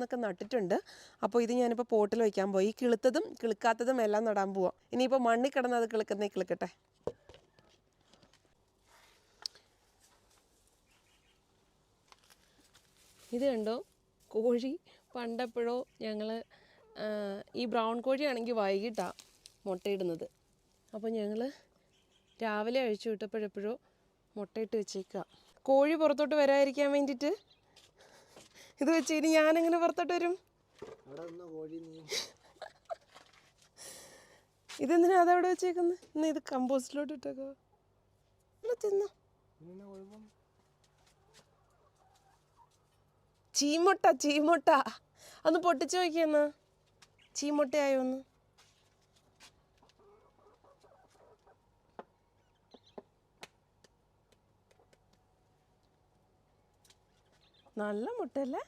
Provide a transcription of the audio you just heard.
ഓരോന്നൊക്കെ നട്ടിട്ടുണ്ട്. അപ്പോൾ ഇത് ഞാനിപ്പോൾ പോട്ടിൽ വയ്ക്കാൻ പോയി. കിളുത്തതും കിളുക്കാത്തതും എല്ലാം നടാൻ പോവാം. ഇനിയിപ്പോൾ മണ്ണിൽ കിടന്ന് അത് കിളുക്കുന്നേ കിളുക്കട്ടെ. ഇത് കണ്ടോ? കോഴി പണ്ടെപ്പോഴോ ഞങ്ങൾ ഈ ബ്രൗൺ കോഴിയാണെങ്കിൽ വൈകിട്ടാണ് മുട്ടയിടുന്നത്. അപ്പോൾ ഞങ്ങൾ രാവിലെ അഴിച്ചു വിട്ടപ്പോഴെപ്പോഴോ മുട്ടയിട്ട് വെച്ചേക്കുക കോഴി പുറത്തോട്ട് വരാതിരിക്കാൻ വേണ്ടിയിട്ട് ഇത് വെച്ച് ഇനി ഞാനെങ്ങനെ പുറത്തോട്ട് വരും? ഇതെന്തിനാ അതവിടെ വെച്ചേക്കുന്നത് ഇന്ന് ഇത് കമ്പോസ്റ്റിലോട്ട് ഇട്ടേക്കോ തിന്നോ. കുഴപ്പം. ചീമുട്ട ചീമുട്ട. അന്ന് പൊട്ടിച്ചു നോക്കിയെന്നാ. ചീമുട്ടയായോ ഒന്ന്? നല്ല മുട്ടയല്ലേ?